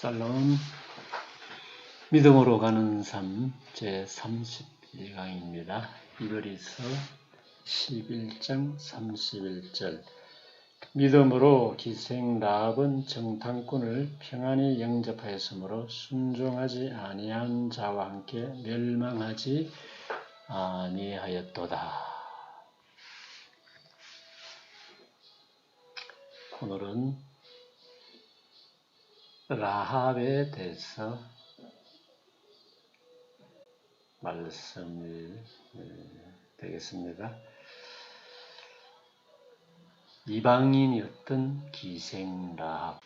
살롬 믿음으로 가는 삶 제 31강입니다. 이브리서 11장 31절 믿음으로 기생 라합은 정탐꾼을 평안히 영접하였으므로 순종하지 아니한 자와 함께 멸망하지 아니하였도다. 오늘은 라합에 대해서 말씀이 되겠습니다. 이방인이었던 기생 라합,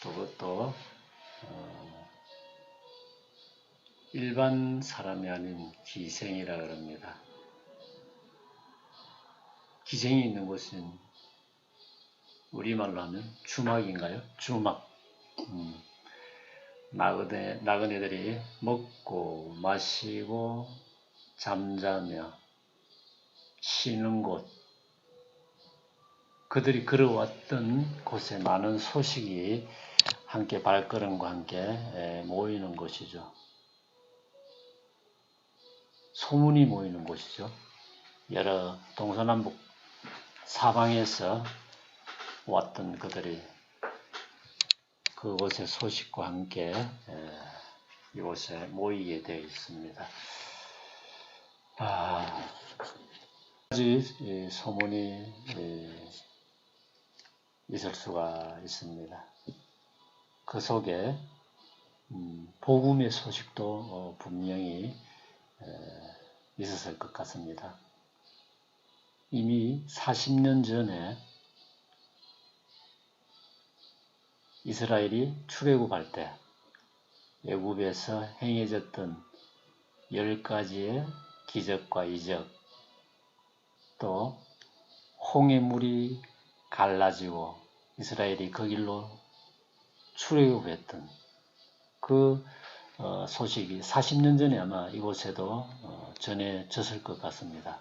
그것도 어, 일반 사람이 아닌 기생이라 그럽니다. 기생이 있는 곳은 우리말로 하면 주막인가요? 주막. 음, 나그네, 나그네들이 먹고 마시고 잠자며 쉬는 곳, 그들이 걸어왔던 곳에 많은 소식이 함께 발걸음과 함께 모이는 곳이죠. 소문이 모이는 곳이죠. 여러 동서남북 사방에서 왔던 그들이 그곳의 소식과 함께 이곳에 모이게 되어 있습니다. 아, 가지 소문이 있을 수가 있습니다. 그 속에 음, 복음의 소식도 어, 분명히 있었을 것 같습니다. 이미 40년 전에 이스라엘이 출애굽할 때 애굽에서 행해졌던 열 가지의 기적과 이적 또 홍해 물이 갈라지고 이스라엘이 그 길로 출애굽했던 그 어, 소식이 40년 전에 아마 이곳에도 어, 전해졌을 것 같습니다.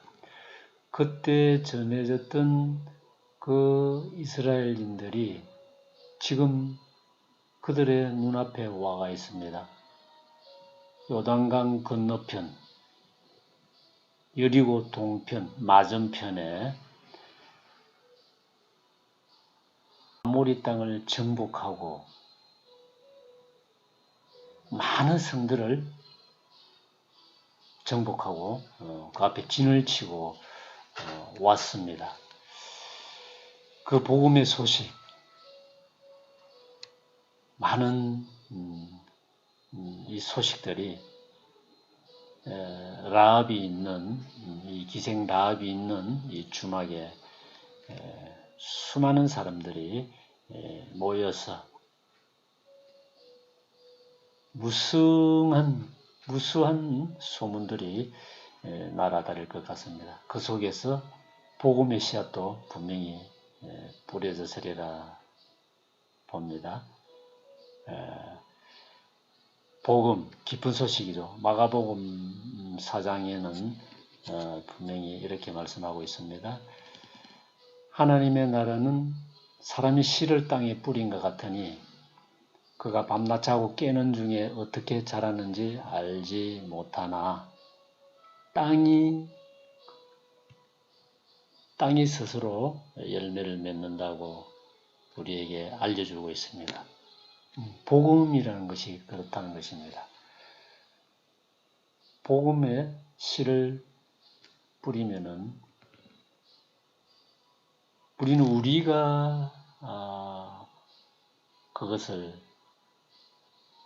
그때 전해졌던 그 이스라엘인들이 지금 그들의 눈앞에 와가 있습니다. 요단강 건너편, 여리고 동편, 맞은편에 아모리 땅을 정복하고 많은 성들을 정복하고 어, 그 앞에 진을 치고 어, 왔습니다. 그 복음의 소식, 많은 음, 음, 이 소식들이 에, 라합이 있는 음, 이 기생 라합이 있는 이 주막에 에, 수많은 사람들이 에, 모여서 무성한 무수한 소문들이 날아다닐 것 같습니다. 그 속에서 복음의 씨앗도 분명히 뿌려졌으리라 봅니다. 복음, 기쁜 소식이죠. 마가복음 4장에는 어, 분명히 이렇게 말씀하고 있습니다. 하나님의 나라는 사람이 씨를 땅에 뿌린 것 같으니 그가 밤낮 자고 깨는 중에 어떻게 자라는지 알지 못하나 땅이 땅이 스스로 열매를 맺는다고 우리에게 알려주고 있습니다. 복음이라는 것이 그렇다는 것입니다. 복음에 씨를 뿌리면은 우리는 우리가 아, 그것을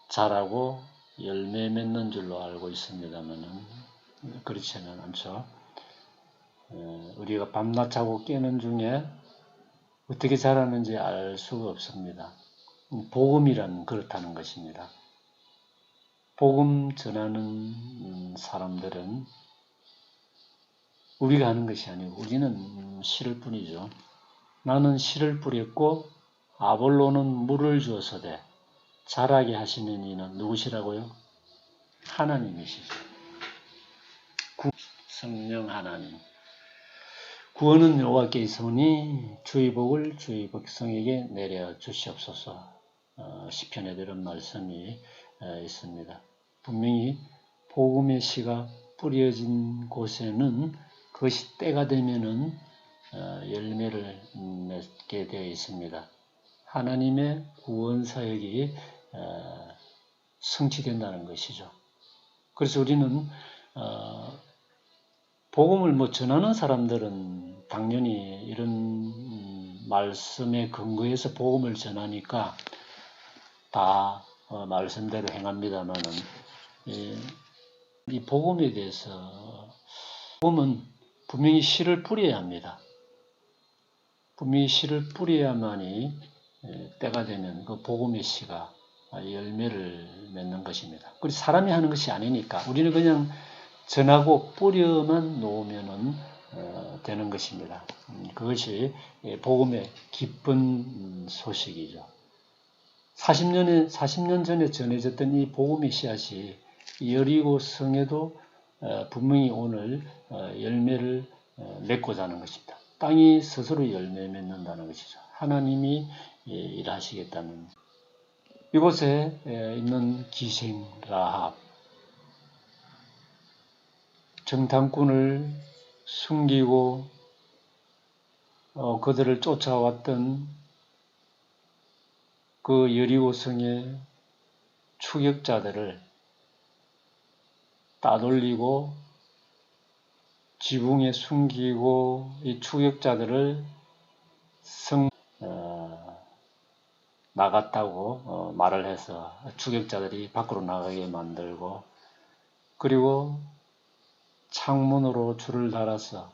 자라고 열매 맺는 줄로 알고 있습니다만은 그렇지는 않죠. 우리가 밤낮 자고 깨는 중에 어떻게 자라는지 알 수가 없습니다. 복음이란 그렇다는 것입니다. 복음 전하는 사람들은 우리가 하는 것이 아니고 우리는 씨를 뿐이죠. 나는 씨를 뿌렸고 아볼로는 물을 주어서되 자라게 하시는 이는 누구시라고요? 하나님이시죠. 성령 하나님. 구원은 여호와께 있으니 주의 복을 주의 백성에게 내려 주시옵소서. 어, 시편에 이런 말씀이 에, 있습니다. 분명히 복음의 씨가 뿌려진 곳에는 그것이 때가 되면은 어, 열매를 맺게 되어 있습니다. 하나님의 구원 사역이 어, 성취된다는 것이죠. 그래서 우리는 어, 복음을 뭐 전하는 사람들은 당연히 이런 음, 말씀에 근거해서 복음을 전하니까 다 어, 말씀대로 행합니다만은 이, 이 복음에 대해서 복음은 분명히 씨를 뿌려야 합니다. 분명히 씨를 뿌려야만이 에, 때가 되면 그 복음의 씨가 열매를 맺는 것입니다. 그리고 사람이 하는 것이 아니니까 우리는 그냥 전하고 뿌려만 놓으면은 어, 되는 것입니다. 음, 그것이 예, 복음의 기쁜 음, 소식이죠. 40년에 40년 전에 전해졌던 이 복음의 씨앗이 여리고 성에도 어, 분명히 오늘 어, 열매를 어, 맺고자 하는 것입니다. 땅이 스스로 열매 맺는다는 것이죠. 하나님이 예, 일하시겠다는 이곳에 예, 있는 기생 라합 정탐꾼을 숨기고 어, 그들을 쫓아왔던 그 여리고성의 추격자들을 따돌리고 지붕에 숨기고 이 추격자들을 성 어, 나갔다고 어, 말을 해서 추격자들이 밖으로 나가게 만들고 그리고 창문으로 줄을 달아서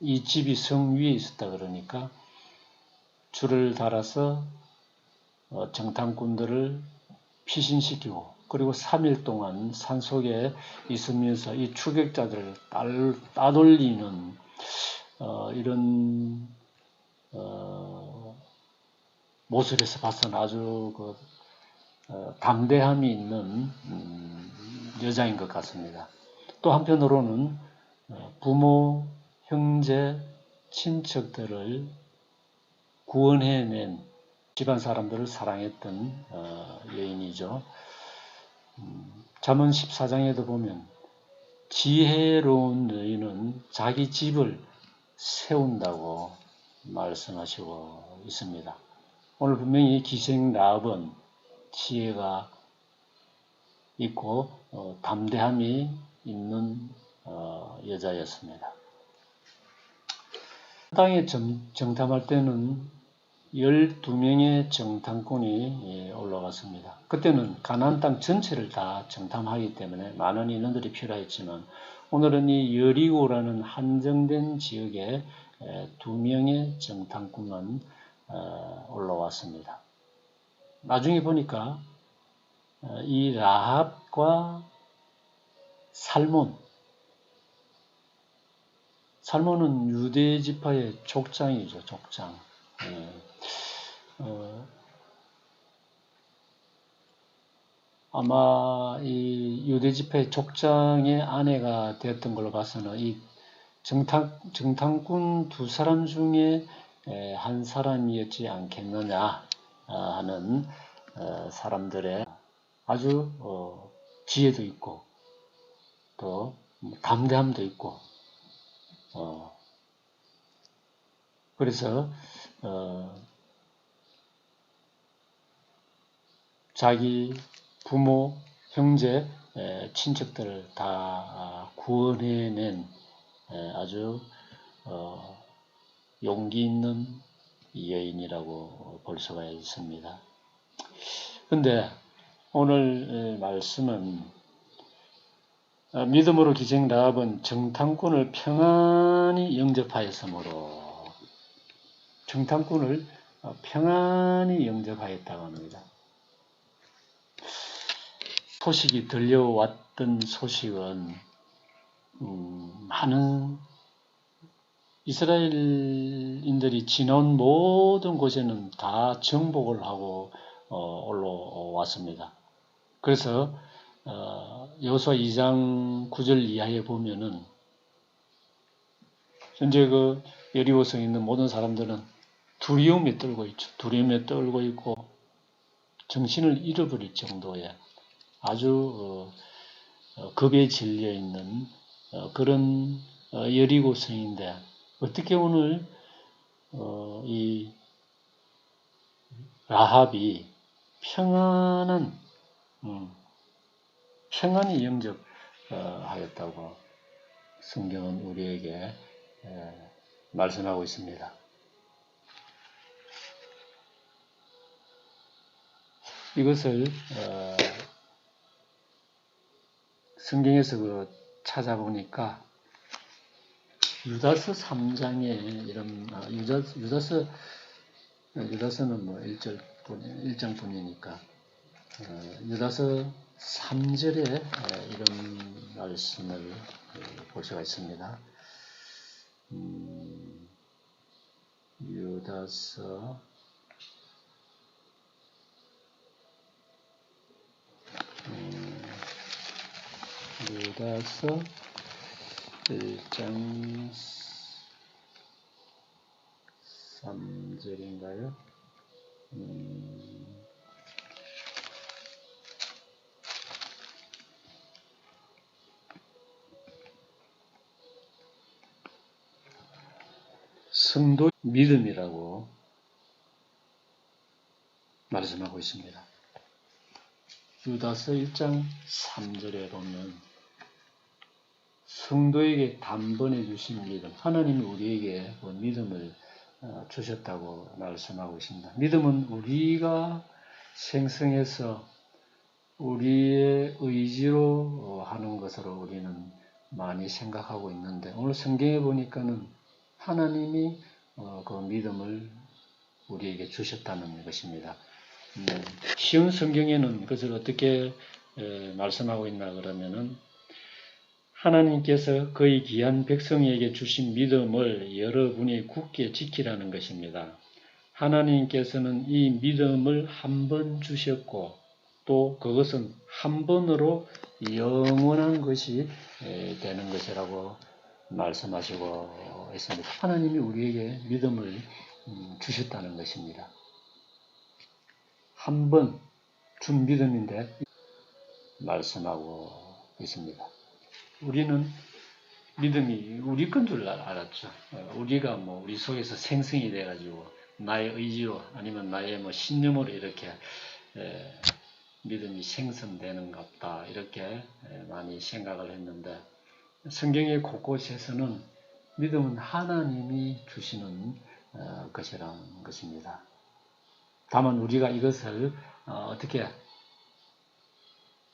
이 집이 성 위에 있었다 그러니까 줄을 달아서 어, 정탐꾼들을 피신시키고 그리고 3일 동안 산속에 있으면서 이 추격자들을 따, 따돌리는 어, 이런 어, 모습에서 봐서는 아주 그, 어, 담대함이 있는 음, 여자인 것 같습니다. 또 한편으로는 어, 부모, 형제, 친척들을 구원해낸 집안 사람들을 사랑했던 어, 여인이죠. 음, 잠언 14장에도 보면 지혜로운 여인은 자기 집을 세운다고 말씀하시고 있습니다. 오늘 분명히 기생 라합은 지혜가 있고 어, 담대함이 있는 어, 여자였습니다. 땅에 정, 정탐할 때는 12명의 정탐꾼이 예, 올라갔습니다. 그때는 가나안 땅 전체를 다 정탐하기 때문에 많은 인원들이 필요했지만 오늘은 이 여리고라는 한정된 지역에 두 명의 정탐꾼만 어, 올라왔습니다. 나중에 보니까 어, 이 라합과 살몬 살몬은 유대 지파의 족장이죠, 족장. 예. 어, 아마 이 유대 지파의 족장의 아내가 되었던 걸로 봐서는 이 정탐, 정탐꾼 두 사람 중에 한 사람이었지 않겠느냐 하는 어, 사람들의 아주 어, 지혜도 있고 또 담대함도 있고 어, 그래서 어, 자기 부모, 형제, 에, 친척들을 다 아, 구원해낸 에, 아주 어, 용기 있는 여인이라고 볼 수가 있습니다. 근데 오늘 말씀은 어, 믿음으로 기생 라합은 정탐꾼을 평안히 영접하였으므로 정탐꾼을 어, 평안히 영접하였다고 합니다. 소식이 들려왔던 소식은 음, 많은 이스라엘인들이 지나온 모든 곳에는 다 정복을 하고 어, 올라왔습니다. 그래서 어, 여호수아 2장 9절 이하에 보면은 현재 그 여리고성에 있는 모든 사람들은 두려움에 떨고 있죠. 두려움에 떨고 있고 정신을 잃어버릴 정도의 아주 어, 어, 겁에 질려 있는 어, 그런 어, 여리고성인데 어떻게 오늘 어, 이 라합이 평안한 음, 평안히 영접하였다고 성경은 우리에게 에, 말씀하고 있습니다. 이것을 어, 성경에서 그 찾아보니까 유다서 3장에 이런 아, 유다, 유다서 유다서는 뭐 1절 뿐 1장뿐이니까 어, 유다서 3절에 이런 말씀을 어, 볼 수가 있습니다. 음, 유다서 유다서 1장 3절인가요? 음, 성도 믿음이라고 말씀하고 있습니다. 유다서 1장 3절에 보면 성도에게 단번에 주신 믿음, 하나님이 우리에게 그 믿음을 어, 주셨다고 말씀하고 있습니다. 믿음은 우리가 생성해서 우리의 의지로 어, 하는 것으로 우리는 많이 생각하고 있는데 오늘 성경에 보니까는 하나님이 어, 그 믿음을 우리에게 주셨다는 것입니다. 음, 쉬운 성경에는 그것을 어떻게 에, 말씀하고 있나 그러면은 하나님께서 그의 귀한 백성에게 주신 믿음을 여러분이 굳게 지키라는 것입니다. 하나님께서는 이 믿음을 한 번 주셨고 또 그것은 한 번으로 영원한 것이 에, 되는 것이라고 말씀하시고 있습니다. 하나님이 우리에게 믿음을 음, 주셨다는 것입니다. 한 번 준 믿음인데 말씀하고 있습니다. 우리는 믿음이 우리 건 줄 알았죠. 우리가 뭐 우리 속에서 생성이 돼가지고 나의 의지로 아니면 나의 뭐 신념으로 이렇게 에, 믿음이 생성되는 것 같다 이렇게 에, 많이 생각을 했는데 성경의 곳곳에서는 믿음은 하나님이 주시는 어, 것이라는 것입니다. 다만 우리가 이것을 어, 어떻게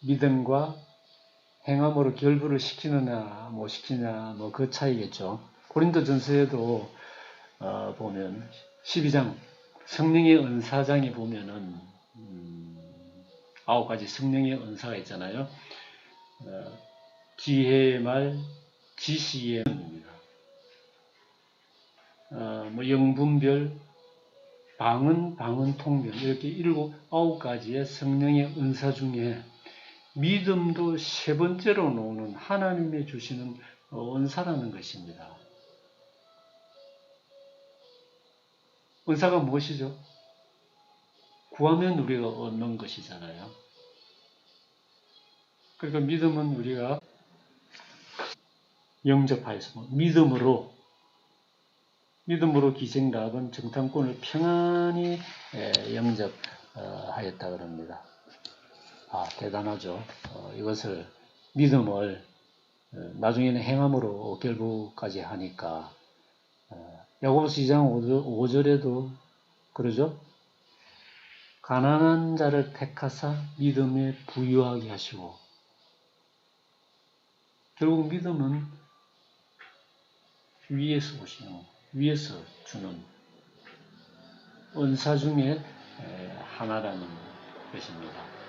믿음과 행함으로 결부를 시키느냐 못 시키냐 뭐 그 차이겠죠. 고린도 전서에도 어, 보면 12장 성령의 은사장에 보면은 음, 아홉 가지 성령의 은사가 있잖아요. 어, 지혜의 말, 지시의 입니다. 어, 뭐 영분별, 방은, 방은 통별 이렇게 일곱, 아홉 가지의 성령의 은사 중에 믿음도 세 번째로 놓는 하나님의 주시는 은사라는 것입니다. 은사가 무엇이죠? 구하면 우리가 얻는 것이잖아요. 그러니까 믿음은 우리가 영접하여서 믿음으로 믿음으로 기생락은 정탐꾼을 평안히 영접하였다 그럽니다. 아 대단하죠. 어, 이것을 믿음을 어, 나중에는 행함으로 결부까지 하니까 어, 야고보서 2장 5절 에도 그러죠. 가난한 자를 택하사 믿음에 부유하게 하시고 결국 믿음은 위에서 오시는 위에서 주는 은사 중에 하나라는 것입니다.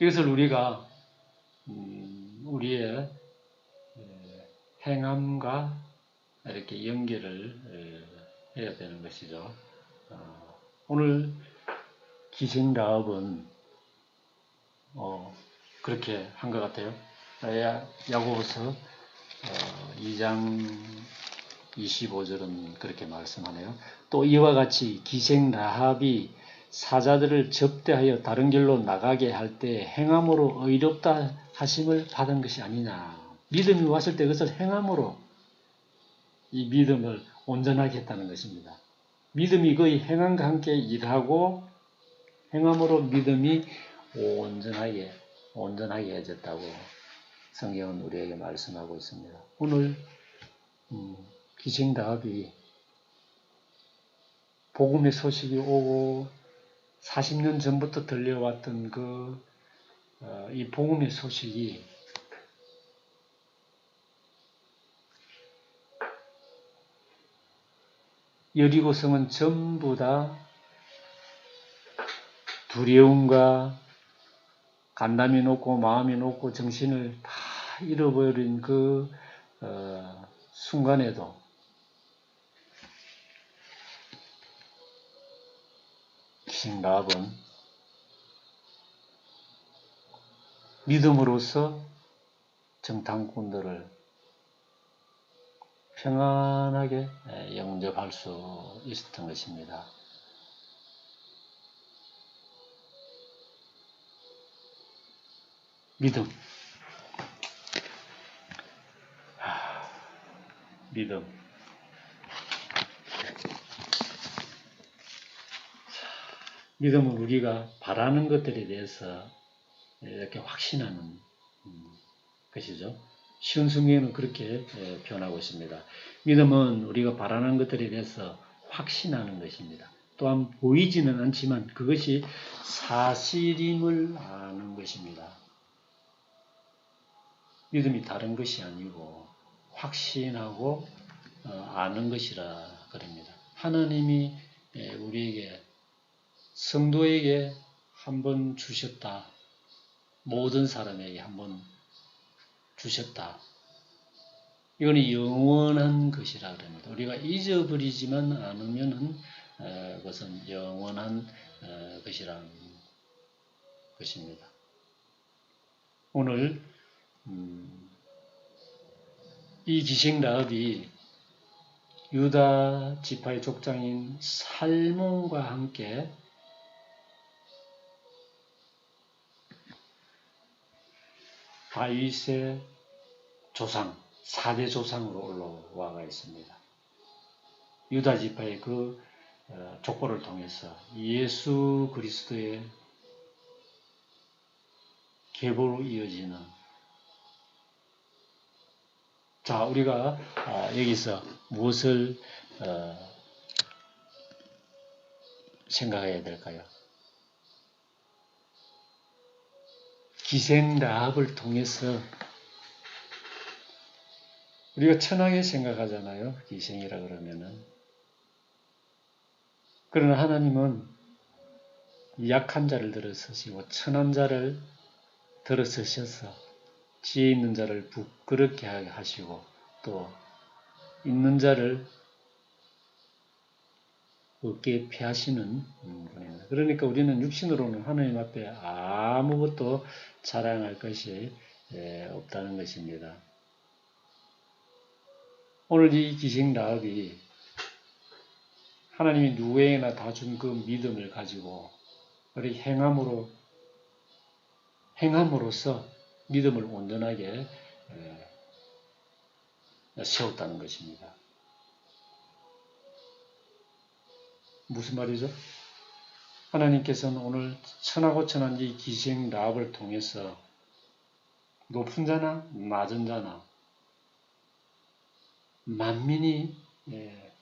이것을 우리가 음, 우리의 행함과 이렇게 연결을 해야 되는 것이죠. 어, 오늘 기생 라업은 어, 그렇게 한 것 같아요. 야고보서 2장 어, 25절은 그렇게 말씀하네요. 또 이와 같이 기생 라합이 사자들을 접대하여 다른 길로 나가게 할 때 행함으로 의롭다 하심을 받은 것이 아니냐. 믿음이 왔을 때 그것을 행함으로 이 믿음을 온전하게 했다는 것입니다. 믿음이 거의 행함과 함께 일하고 행함으로 믿음이 온전하게 온전하게 해졌다고 성경은 우리에게 말씀하고 있습니다. 오늘 음, 기생다합이 복음의 소식이 오고 40년 전부터 들려왔던 그, 어, 이 복음의 소식이 여리고성은 전부 다 두려움과 간담이 높고 마음이 높고 정신을 다 잃어버린 그 어, 순간에도 신라합은 믿음으로써 정탐꾼들을 평안하게 예, 영접할 수 있었던 것입니다. 믿음. 하, 믿음. 믿음은 우리가 바라는 것들에 대해서 이렇게 확신하는 음, 것이죠. 쉬운 성경에는 그렇게 예, 표현하고 있습니다. 믿음은 우리가 바라는 것들에 대해서 확신하는 것입니다. 또한 보이지는 않지만 그것이 사실임을 아는 것입니다. 믿음이 다른 것이 아니고 확신하고 어, 아는 것이라 그럽니다. 하나님이 예, 우리에게 성도에게 한 번 주셨다. 모든 사람에게 한 번 주셨다. 이거는 영원한 것이라 그럽니다. 우리가 잊어버리지만 않으면은 어, 그것은 영원한 어, 것이라는 것입니다. 오늘 음, 이 기생 라합이 유다 지파의 족장인 살몬과 함께 다윗의 조상, 4대 조상으로 올라와 있습니다. 유다 지파의 그 어, 족보를 통해서 예수 그리스도의 계보로 이어지는 자 우리가 아, 여기서 무엇을 어, 생각해야 될까요? 기생 라합을 통해서 우리가 천하게 생각하잖아요. 기생이라 그러면은. 그러나 하나님은 약한 자를 들어서시고 천한 자를 들어서셔서 지혜 있는 자를 부끄럽게 하시고 또 있는 자를 어깨에 피하시는 분입니다. 그러니까 우리는 육신으로는 하나님 앞에 아무것도 자랑할 것이 예, 없다는 것입니다. 오늘 이 기생 라합이 하나님이 누구에게나 다 준 그 믿음을 가지고 우리 행함으로 행함으로써 믿음을 온전하게 예, 세웠다는 것입니다. 무슨 말이죠? 하나님께서는 오늘 천하고 천한 이 기생 라합을 통해서 높은 자나 낮은 자나 만민이 예,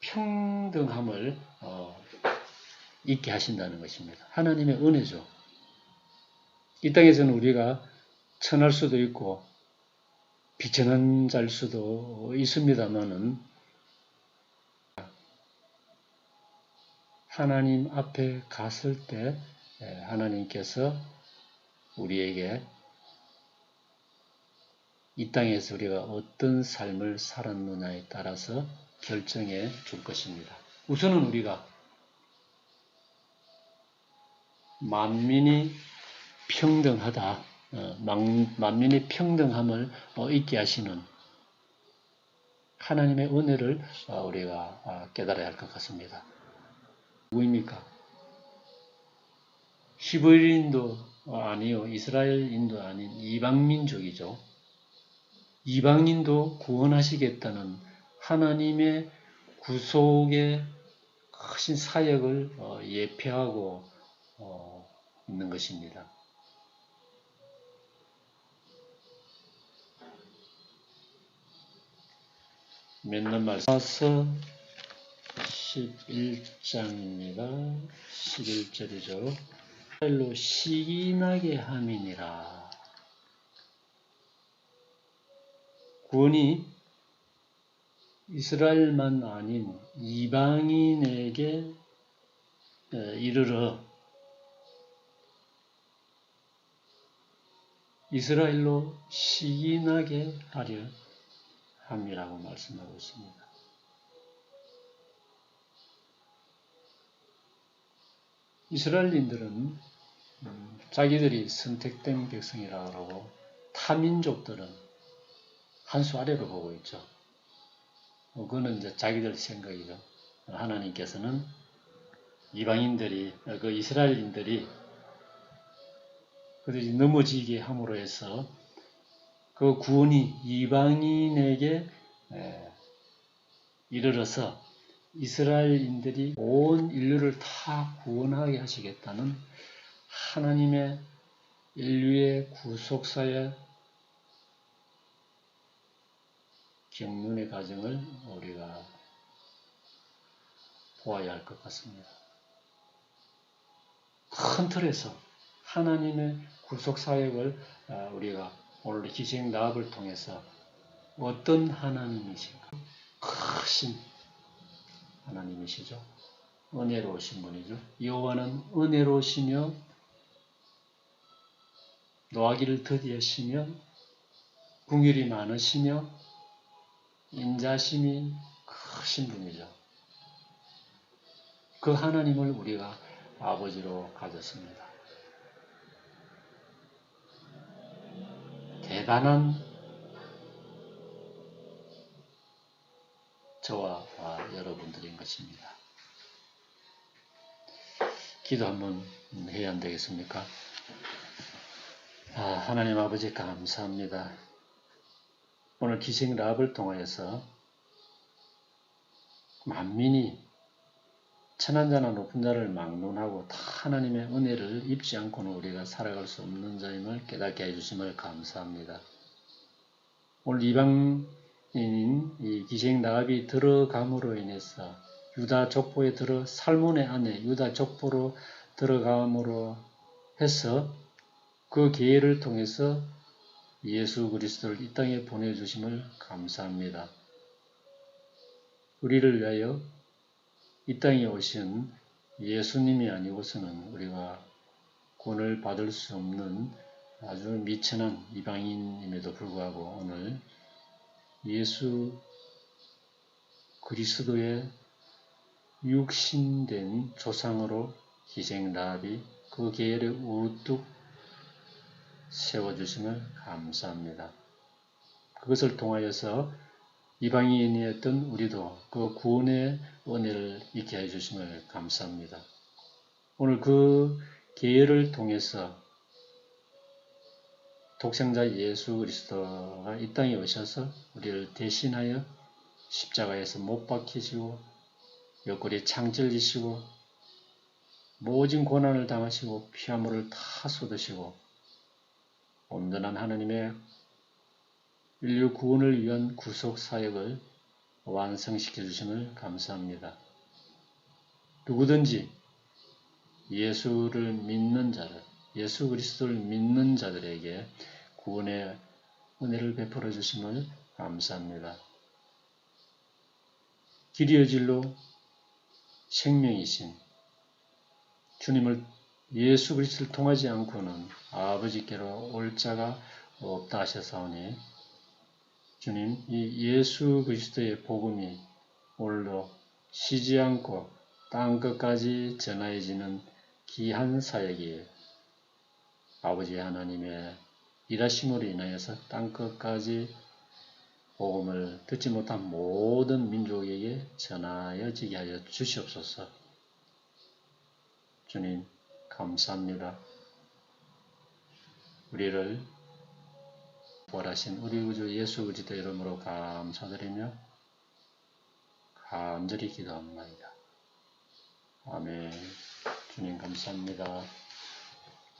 평등함을 어, 있게 하신다는 것입니다. 하나님의 은혜죠. 이 땅에서는 우리가 천할 수도 있고 비천한 자일 수도 있습니다만은 하나님 앞에 갔을 때 하나님께서 우리에게 이 땅에서 우리가 어떤 삶을 살았느냐에 따라서 결정해 줄 것입니다. 우선은 우리가 만민이 평등하다, 어, 만민이 평등함을 어, 있게 하시는 하나님의 은혜를 어, 우리가 깨달아야 할 것 같습니다. 누구입니까? 히브리인도 아니요 이스라엘인도 아닌 이방민족이죠. 이방인도 구원하시겠다는 하나님의 구속의 크신 사역을 어, 예표하고 어, 있는 것입니다. 맨날 말씀서 11장입니다. 11절이죠. 이스라엘로 시인하게 함이니라. 구원이 이스라엘만 아닌 이방인에게 이르러 이스라엘로 시인하게 하려 함이라고 말씀하고 있습니다. 이스라엘인들은 음, 자기들이 선택된 백성이라 그러고 타민족들은 한 수 아래로 보고 있죠. 뭐 그거는 이제 자기들 생각이죠. 하나님께서는 이방인들이 그 이스라엘인들이 그들이 넘어지게 함으로 해서 그 구원이 이방인에게 이르러서 이스라엘인들이 온 인류를 다 구원하게 하시겠다는 하나님의 인류의 구속사의 경륜의 과정을 우리가 보아야 할 것 같습니다. 큰 틀에서 하나님의 구속사역을 아, 우리가 오늘 기생 나합을 통해서 어떤 하나님이신가? 크신 하나님이시죠. 은혜로우신 분이죠. 여호와는 은혜로우시며 노하기를 더디하시며 궁율이 많으시며 인자심이 크신 분이죠. 그 하나님을 우리가 아버지로 가졌습니다. 대단한 저와 여러분들인 것입니다. 기도 한번 해야 안 되겠습니까? 아, 하나님 아버지 감사합니다. 오늘 기생 랍을 통하여서 만민이 천한 자나 높은 자를 막론하고 다 하나님의 은혜를 입지 않고는 우리가 살아갈 수 없는 자임을 깨닫게 해주심을 감사합니다. 오늘 이방 인인 이 기생 나합이 들어감으로 인해서 유다 족보에 들어 살몬의 아내 유다 족보로 들어감으로 해서 그 기회를 통해서 예수 그리스도를 이 땅에 보내주심을 감사합니다. 우리를 위하여 이 땅에 오신 예수님이 아니고서는 우리가 구원을 받을 수 없는 아주 미천한 이방인임에도 불구하고 오늘 예수 그리스도의 육신된 조상으로 희생 라합이 그 계열에 우뚝 세워주심을 감사합니다. 그것을 통하여서 이방인이었던 우리도 그 구원의 은혜를 잊게 해주심을 감사합니다. 오늘 그 계열을 통해서 독생자 예수 그리스도가 이 땅에 오셔서 우리를 대신하여 십자가에서 못 박히시고 옆구리 창절지시고 모진 고난을 당하시고 피화물을 다 쏟으시고 온전한 하나님의 인류 구원을 위한 구속 사역을 완성시켜 주심을 감사합니다. 누구든지 예수를 믿는 자를, 예수 그리스도를 믿는 자들에게 구원의 은혜를 베풀어 주심을 감사합니다. 길이의 진로 생명이신 주님을 예수 그리스도를 통하지 않고는 아버지께로 올 자가 없다 하셨사오니 주님, 이 예수 그리스도의 복음이 오늘도 쉬지 않고 땅 끝까지 전하여지는 귀한 사역이에요. 아버지 하나님의 일하심으로 인하여서 땅 끝까지 복음을 듣지 못한 모든 민족에게 전하여지게 하여 주시옵소서. 주님, 감사합니다. 우리를 부활하신 우리 구주 예수 그리스도 이름으로 감사드리며 간절히 기도합니다. 아멘. 주님 감사합니다.